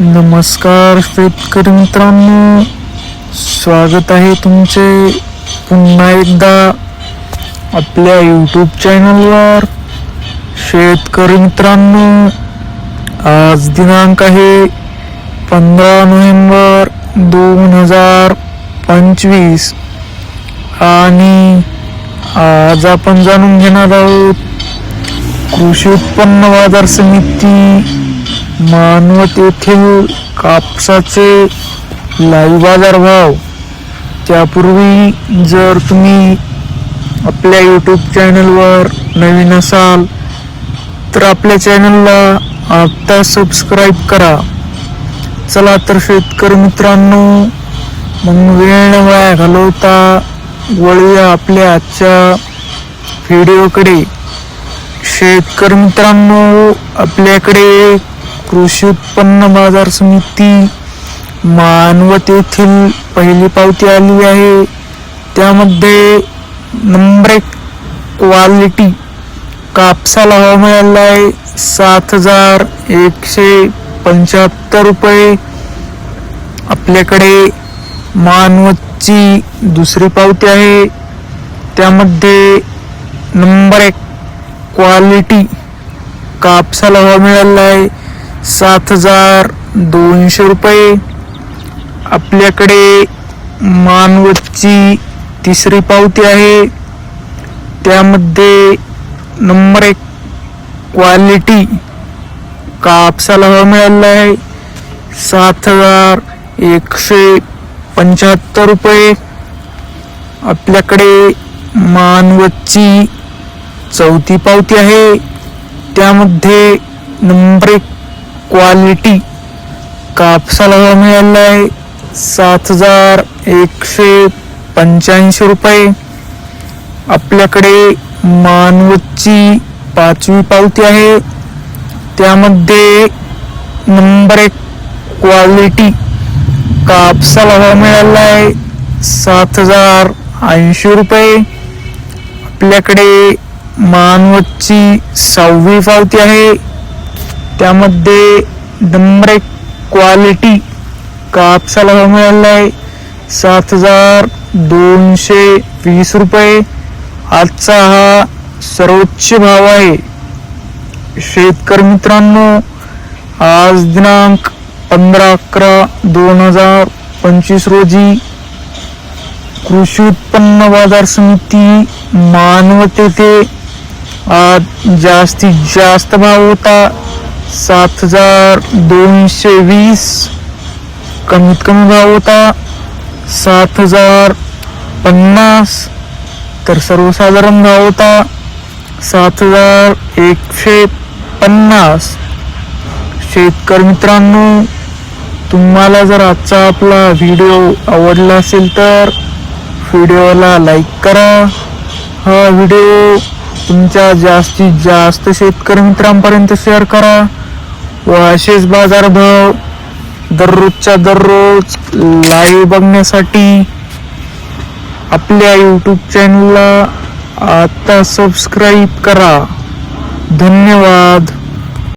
नमस्कार शेतकरी मित्रांनो. स्वागत आहे तुमचे पुन्हा एकदा आपल्या यूट्यूब चॅनलवर शेतकरी मित्रांनो आज दिनांक आहे पंधरा नोव्हेंबर दोन हजार पंचवीस. आणि आज आपण जाणून घेणार आहोत कृषी उत्पन्न बाजार समिती मानवत येथील कापसाचे लाईव्ह बाजारभाव त्यापूर्वी जर तुम्ही आपल्या यूट्यूब चॅनलवर नवीन असाल तर आपल्या चॅनलला आत्ता सबस्क्राईब करा. चला तर शेतकरी मित्रांनो मग वेळ न वाया घालवता वळूया आपल्या आजच्या व्हिडिओकडे शेतकरी मित्रांनो आपल्याकडे कृषी उत्पन्न बाजार समिती मानवत येथील पहिली पावती आली आहे. त्यामध्ये नंबर एक क्वालिटी कापसाला हवा मिळाला आहे. सात हजार एकशे पंच्याहत्तर रुपये. आपल्याकडे मानवतची दुसरी पावती आहे. त्यामध्ये नंबर एक क्वालिटी कापसाला हवा मिळाला आहे. सात हजार दोनशे रुपये. आपल्याकडे मानवतची तिसरी पावती आहे. त्यामध्ये नंबर एक क्वालिटी कापसाला हवा मिळालेला आहे. सात हजार एकशे पंच्याहत्तर रुपये. आपल्याकडे मानवतची चौथी पावती आहे. त्यामध्ये नंबर एक क्वालिटी कापसाला हवा मिळाला आहे. सात हजार एकशे पंच्याऐंशी रुपये. आपल्याकडे मानवतची पाचवी पावती आहे. त्यामध्ये नंबर एक क्वालिटी कापसाला भाव मिळाला आहे. सात हजार ऐंशी रुपये. आपल्याकडे मानवतची सहावी पावती आहे. त्यामध्ये दमरे क्वालिटी कापसाला भाव मिळाला आहे. सात हजार दोनशे वीस रुपये. आजचा हा सर्वोच्च भाव आहे. शेतकरी मित्रांनो आज दिनांक पंधरा अकरा दोन हजार पंचवीस रोजी कृषी उत्पन्न बाजार समिती मानवतेथे आज जास्तीत जास्त भाव होता. सात हजार दोनशे वीस कमीत कमी भाव होता. सात हजार पन्नास तर सर्वसाधारण भाव होता सात हजार एकशे पन्नास. शेतकरी मित्रांनो तुम्हाला जर आजचा आपला व्हिडिओ आवडला असेल तर व्हिडिओला लाईक करा. हा व्हिडिओ तुमच्या जास्तीत जास्त शेतकरी मित्रांपर्यंत शेअर करा. व असेच बाजारभाव दररोजच्या दररोज लाईव्ह बघण्यासाठी आपल्या यूट्यूब चॅनलला आता सबस्क्राईब करा. धन्यवाद.